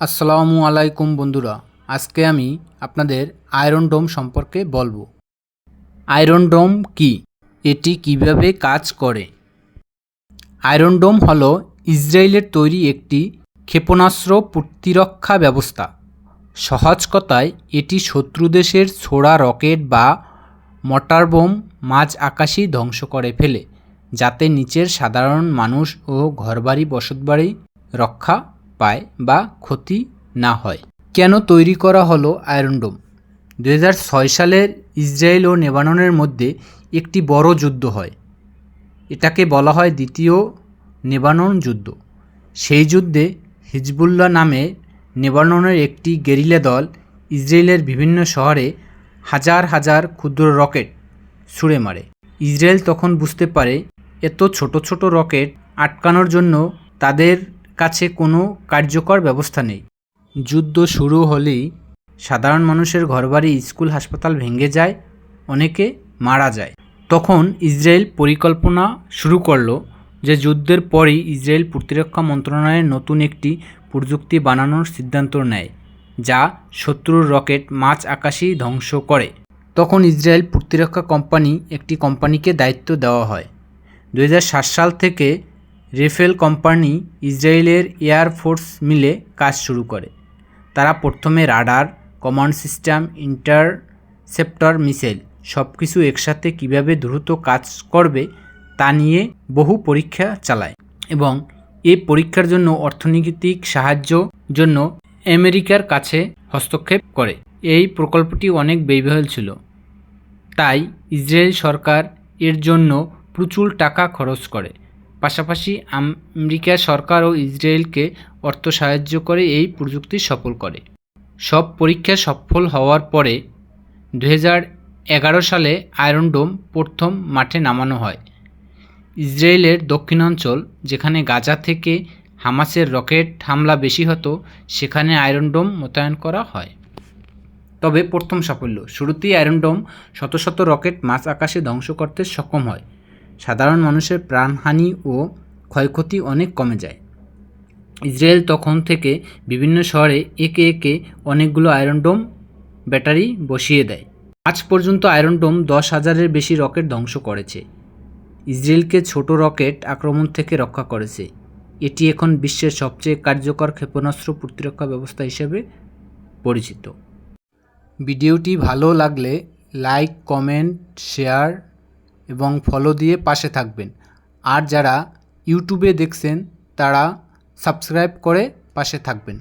আসসালামু আলাইকুম বন্ধুরা, আজকে আমি আপনাদের আয়রন ডোম সম্পর্কে বলব। আয়রন ডোম কি? এটি কীভাবে কাজ করে? আয়রন ডোম হল ইসরায়েলের তৈরি একটি ক্ষেপণাস্ত্র প্রতিরক্ষা ব্যবস্থা। সহজ কথায়, এটি শত্রু দেশের ছোড়া রকেট বা মটার বোম মাঝ আকাশই ধ্বংস করে ফেলে, যাতে নিচের সাধারণ মানুষ ও ঘরবাড়ি বসতবাড়ি রক্ষা পায় বা ক্ষতি না হয়। কেন তৈরি করা হলো আয়রন ডোম? দু সালের ইসরায়েল ও নেবাননের মধ্যে একটি বড় যুদ্ধ হয়। এটাকে বলা হয় দ্বিতীয় নেবানন যুদ্ধ। সেই যুদ্ধে হিজবুল্লাহ নামে নেবাননের একটি গেরিলা দল ইসরায়েলের বিভিন্ন শহরে হাজার হাজার ক্ষুদ্র রকেট ছুঁড়ে মারে। ইসরায়েল তখন বুঝতে পারে, এত ছোট ছোট রকেট আটকানোর জন্য তাদের কাছে কোনো কার্যকর ব্যবস্থা নেই। যুদ্ধ শুরু হলেই সাধারণ মানুষের ঘরবাড়ি স্কুল হাসপাতাল ভেঙে যায়, অনেকে মারা যায়। তখন ইসরায়েল পরিকল্পনা শুরু করল যে যুদ্ধের পরই ইসরায়েল প্রতিরক্ষা মন্ত্রণালয়ের নতুন একটি প্রযুক্তি বানানোর সিদ্ধান্ত নেয়, যা শত্রুর রকেট মাছ আকাশেই ধ্বংস করে। তখন ইসরায়েল প্রতিরক্ষা কোম্পানি একটি কোম্পানিকে দায়িত্ব দেওয়া হয়। দু হাজার সাত সাল থেকে রেফেল কোম্পানি ইসরায়েলের এয়ার ফোর্স মিলে কাজ শুরু করে। তারা প্রথমে radar, command system, interceptor, missile সব কিছু একসাথে কীভাবে দ্রুত কাজ করবে তা নিয়ে বহু পরীক্ষা চালায় এবং এই পরীক্ষার জন্য অর্থনৈতিক সাহায্য জন্য আমেরিকার কাছে হস্তক্ষেপ করে। এই প্রকল্পটি অনেক ব্যয়বহুল ছিল। তাই ইসরায়েল সরকার এর জন্য প্রচুর টাকা খরচ করে। পাশাপাশি আমেরিকা সরকার ও ইসরায়েলকে অর্থ সাহায্য করে এই প্রযুক্তি সফল করে। সব পরীক্ষা সফল হওয়ার পরে দু এগারো সালে আয়রন ডোম প্রথম মাঠে নামানো হয়। ইসরায়েলের দক্ষিণাঞ্চল, যেখানে গাজা থেকে হামাসের রকেট হামলা বেশি হতো, সেখানে আয়রন ডোম মোতায়েন করা হয়। তবে প্রথম সাফল্য, শুরুতেই আয়রন ডোম শত শত রকেট মাছ আকাশে ধ্বংস করতে সক্ষম হয়। সাধারণ মানুষের প্রাণহানি ও ক্ষয়ক্ষতি অনেক কমে যায়। ইসরায়েল তখন থেকে বিভিন্ন শহরে একে একে অনেকগুলো আয়রন ডোম ব্যাটারি বসিয়ে দেয়। আজ পর্যন্ত আয়রন ডোম দশ হাজারের বেশি রকেট ধ্বংস করেছে। ইসরায়েলকে ছোট রকেট আক্রমণ থেকে রক্ষা করেছে। এটি এখন বিশ্বের সবচেয়ে কার্যকর ক্ষেপণাস্ত্র প্রতিরক্ষা ব্যবস্থা হিসেবে পরিচিত। ভিডিওটি ভালো লাগলে লাইক, কমেন্ট, শেয়ার এবং ফলো দিয়ে পাশে থাকবেন। আর যারা ইউটিউবে দেখছেন তারা সাবস্ক্রাইব করে পাশে থাকবেন।